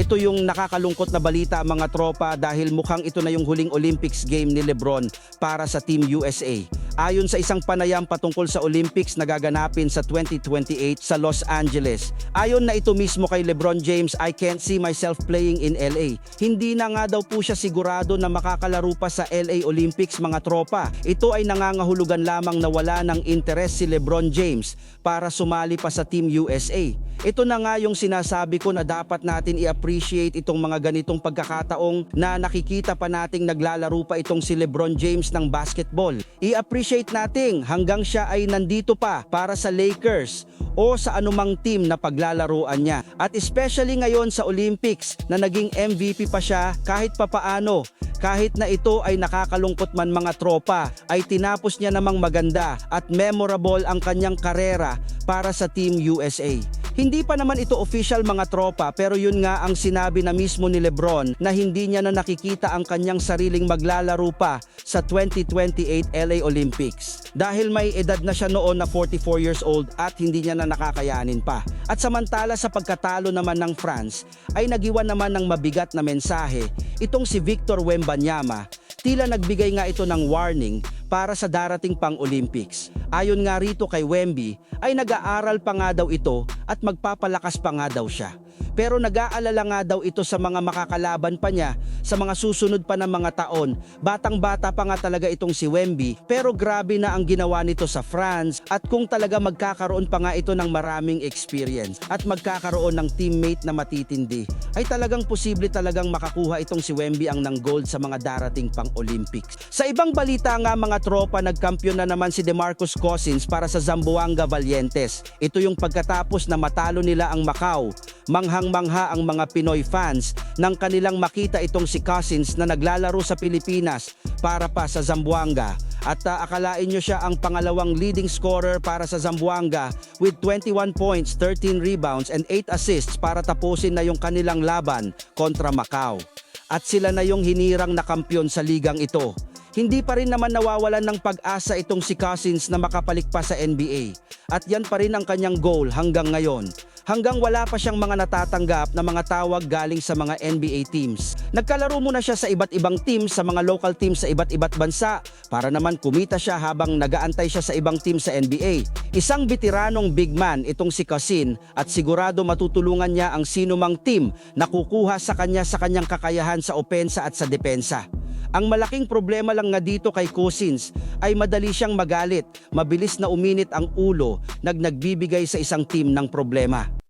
Ito yung nakakalungkot na balita mga tropa dahil mukhang ito na yung huling Olympics game ni Lebron para sa Team USA. Ayon sa isang panayam patungkol sa Olympics na gaganapin sa 2028 sa Los Angeles. Ayon na ito mismo kay Lebron James, I can't see myself playing in LA. Hindi na nga daw po siya sigurado na makakalaro pa sa LA Olympics mga tropa. Ito ay nangangahulugan lamang na wala ng interes si Lebron James para sumali pa sa Team USA. Ito na nga yung sinasabi ko na dapat natin i-appreciate itong mga ganitong pagkakataong na nakikita pa nating naglalaro pa itong si Lebron James ng basketball. I-appreciate nating hanggang siya ay nandito pa para sa Lakers o sa anumang team na paglalaruan niya. At especially ngayon sa Olympics na naging MVP pa siya kahit papaano kahit na ito ay nakakalungkot man mga tropa, ay tinapos niya namang maganda at memorable ang kanyang karera para sa Team USA. Hindi pa naman ito official mga tropa pero yun nga ang sinabi na mismo ni Lebron na hindi niya na nakikita ang kanyang sariling maglalaro pa sa 2028 LA Olympics. Dahil may edad na siya noon na 44 years old at hindi niya na nakakayanin pa. At samantala sa pagkatalo naman ng France ay nagiwan naman ng mabigat na mensahe itong si Victor Wembanyama tila nagbigay nga ito ng warning para sa darating pang Olympics. Ayon nga rito kay Wemby ay nag-aaral pa nga daw ito at magpapalakas pa nga daw siya. Pero nag-aalala nga daw ito sa mga makakalaban pa niya sa mga susunod pa ng mga taon. Batang-bata pa nga talaga itong si Wemby pero grabe na ang ginawa nito sa France at kung talaga magkakaroon pa nga ito ng maraming experience at magkakaroon ng teammate na matitindi ay talagang posible talagang makakuha itong si Wemby ang ng gold sa mga darating pang Olympics. Sa ibang balita nga mga tropa nagkampiyon na naman si DeMarcus Cousins para sa Zamboanga Valientes. Ito yung pagkatapos na matalo nila ang Macau. Manghang-mangha ang mga Pinoy fans nang kanilang makita itong si Cousins na naglalaro sa Pilipinas para pa sa Zamboanga. At uh, akalain nyo siya ang pangalawang leading scorer para sa Zamboanga with 21 points, 13 rebounds and 8 assists para tapusin na yung kanilang laban kontra Macau. At sila na yung hinirang na kampyon sa ligang ito. Hindi pa rin naman nawawalan ng pag-asa itong si Cousins na makapalik pa sa NBA. At yan pa rin ang kanyang goal hanggang ngayon hanggang wala pa siyang mga natatanggap na mga tawag galing sa mga NBA teams. Nagkalaro muna siya sa iba't ibang teams sa mga local teams sa iba't iba't bansa para naman kumita siya habang nagaantay siya sa ibang team sa NBA. Isang veteranong big man itong si Cousin at sigurado matutulungan niya ang sinumang team na kukuha sa kanya sa kanyang kakayahan sa opensa at sa depensa. Ang malaking problema lang nga dito kay Cousins ay madali siyang magalit, mabilis na uminit ang ulo nag nagbibigay sa isang team ng problema.